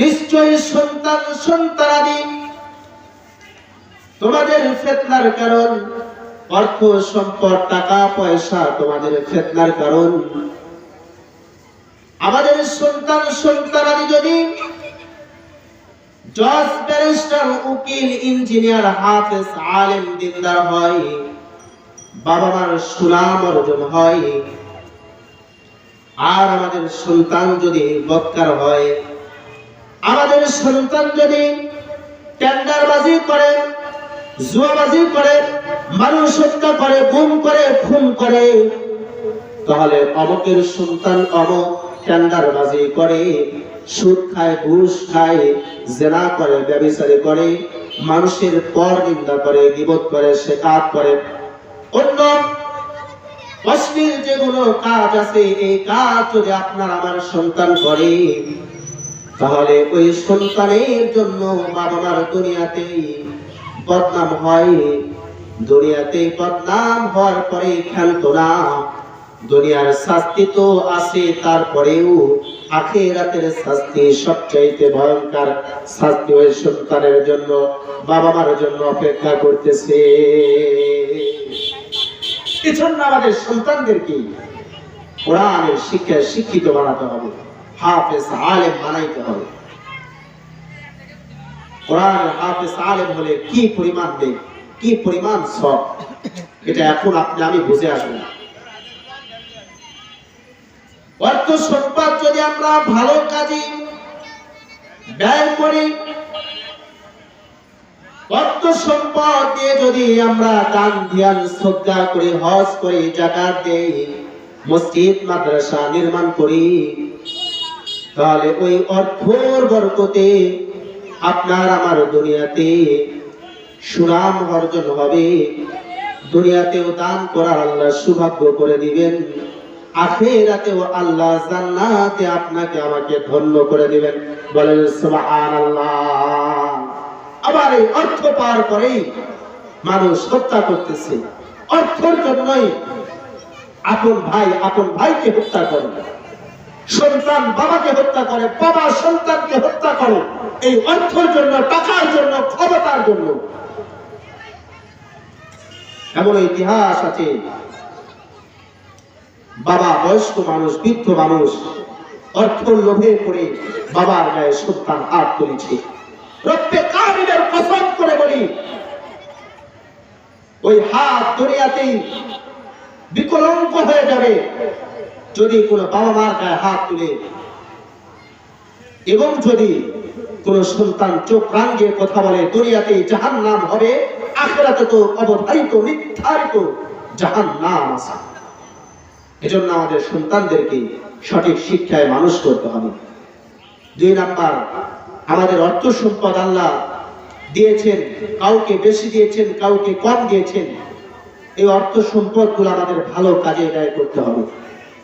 নিশ্চয়ই সন্তান সন্তানাদি। তোমাদের ফেতনার কারণ, অর্থ সম্পদ, টাকা, পয়সা তোমাদের ফেতনার কারণ। আমাদের সন্তান সন্তানাদি যদি জজ, ব্যারিস্টার, উকিল, ইঞ্জিনিয়ার, হাফেজ, আলেম, দিনদার হয় বাবা মার সুনাম অর্জন হয়, আর আমাদের সন্তান যদি বৎকার হয় আমাদের সন্তান যদি টেন্ডারবাজি করে, জুয়াবাজি করে, মানুষ হত্যা করে, গুম করে, খুন করে, তাহলে অমকের সন্তান অমক টেন্ডারবাজি করে, সুদ খায়, ঘুষ খায়, জেনা করে ব্যবসায়ী করে, মানুষের পর নিন্দা করে বিপদ করে শেখাত করে। অন্য অশ্লীল যেগুলো কাজ আছে, এই কাজ যদি আপনার আমার সন্তান করে তাহলে ওই সন্তানের জন্য বাবা মার দুনিয়াতে বদনাম হয়। দুনিয়াতে বদনাম হওয়ার পরে খেলতো না দুনিয়ার শাস্তি তো আছে, তারপরেও আখেরাতের শাস্তি সবচাইতে ভয়ঙ্কর শাস্তি ওই সন্তানের জন্য বাবা মার জন্য অপেক্ষা করতেছে। এজন্য আমাদের সন্তানদেরকে কোরআনের শিক্ষায় শিক্ষিত বানাতে হবে। হাফেজ আলেম বানাইতে হবে। কোরআনের হাফেজ আলেম হলে কি পরিমাণ কি পরিমাণ সব, এটা এখন আপনি, আমি বুঝে আসব না। অর্থ সম্পদ যদি আমরা ভালো কাজে ব্যয় করি, অর্থ সম্পদ দিয়ে যদি আমরা দান, ধ্যান, শ্রদ্ধা করি হজ করি জাকাত দেই, মসজিদ, মাদ্রাসা নির্মাণ করি তাহলে ওই অর্থর বরকতে আপনার আমার দুনিয়াতে সুনাম অর্জন হবে। দুনিয়াতেও দান করার আল্লাহ সৌভাগ্য করে দিবেন। আখেরাতেও আল্লাহ জান্নাতে আপনাকে আমাকে ধন্য করে দিবেন। বলেন, সুবহানাল্লাহ। আবার এই অর্থ পাওয়ার পরেই মানুষ হত্যা করতেছে। অর্থের জন্যই আপন ভাই, আপন ভাইকে হত্যা করে। সন্তান বাবাকে হত্যা করে, বাবা সন্তানকে হত্যা করে। এই অর্থের জন্য, টাকার জন্য, ক্ষমতার জন্য। এমন ইতিহাস আছে। বাবা বয়স্ক মানুষ, বৃদ্ধ মানুষ অর্থ লোভে পড়ে বাবার গায়ে সন্তান হাত তুলেছে। রক্তে কসম করে বলি, ওই হাত দুনিয়াতেই বিকলঙ্ক হয়ে যাবে। যদি কোনো বাবা মার গায়ে হাত তুলে এবং যদি কোন সন্তান চোখ রাঙ্গিয়ে কথা বলে দুনিয়াতে জাহান নাম হবে, আখেরাতে তো অবধারিত, নির্ধারিত জাহান নাম আছে। এজন্য আমাদের সন্তানদেরকে সঠিক শিক্ষায় মানুষ করতে হবে। দুই নাম্বার, আমাদের অর্থ সম্পদ আল্লাহ দিয়েছেন, কাউকে বেশি দিয়েছেন, কাউকে কম দিয়েছেন। এই অর্থ সম্পদগুলো আমাদের ভালো কাজে ব্যয় করতে হবে।